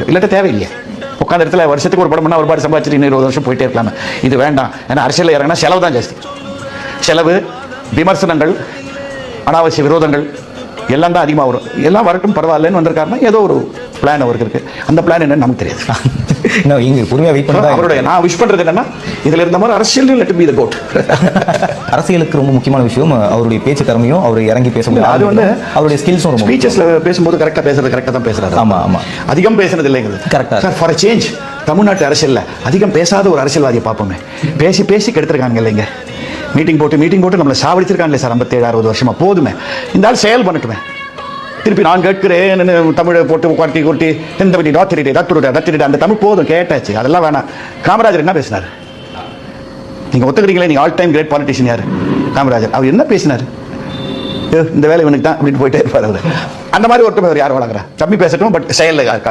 முடியும். இல்லாட்ட தேவையில்லையே. உட்காந்த இடத்துல வருஷத்துக்கு ஒரு படம் பண்ணால் ஒரு பாடு சம்பாதிச்சிட்டு இன்னும் இருபது வருஷம் போயிட்டே இருக்கலாமே. இது வேண்டாம். ஏன்னா அரசியலில் இறங்கினா செலவு தான் ஜாஸ்தி. செலவு விமர்சனங்கள் அனாவசிய விரோதங்கள் எல்லாம் தான் அதிகமாக வரும். எல்லாம் வரட்டும் பரவாயில்லன்னு வந்திருக்காருன்னா ஏதோ ஒரு பிளான் அவருக்கு இருக்குது அந்த பிளான் என்னன்னு நமக்கு தெரியாது. இன்னும் இங்க பொறுமையா வெயிட் பண்ணி அவருடைய நான் விஷ் பண்றது என்னன்னா இதுல இருந்த மாதிரி அரசியல் லெட் பி த கோட் அரசியலுக்கு ரொம்ப முக்கியமான விஷயம் அவருடைய பேச்சு திறமையும் அவர் இறங்கி பேச முடியும் அது வந்து அவருடைய ஸ்கில்ஸும் ரொம்ப. ஸ்பீச்சஸ்ல பேசும்போது கரெக்டா பேசுறது கரெக்டா தான் பேசுறாரு. ஆமா ஆமா. அதிகம் இல்லைங்கிறது Correct ஆ. சார் ஃபார் சேஞ்ச் தமிழ்நாட்டு அரசியல்ல அதிகம் பேசாத ஒரு அரசியல்வாதியை பார்ப்போமே. பேசி பேசி கெடுத்துருக்காங்க இல்லைங்க. மீட்டிங் போட்டு மீட்டிங் போட்டு நம்மளை சாவடிச்சிருக்காங்களே சார் ஐம்பத்தேழு அறுபது வருஷமா. போதுமே. இந்த ஆள் செயல் பண்ணட்டுமே. திருப்பி நான் கேட்கிறேன் தமிழை போட்டு கொட்டி கொட்டி இந்த வட்டி டாத்திரிட்டே டாக்டர் டாக்டர் அந்த தமிழ் போதும் கேட்டாச்சு. அதெல்லாம் வேணாம். காமராஜர் என்ன பேசினார்? நீங்க ஒத்துக்கிறீங்களே நீங்க ஆல் டைம் கிரேட் பாலிட்டிஷியன் யாரு? காமராஜர். அவர் என்ன பேசினார்? இந்த வேலை இவனுக்கு தான் அப்படின்னு போயிட்டே இருப்பார் அவர். அந்த மாதிரி ஒருத்தர் யார் வழங்குறா தம்பி பேசட்டும் பட் செயலில் காட்டு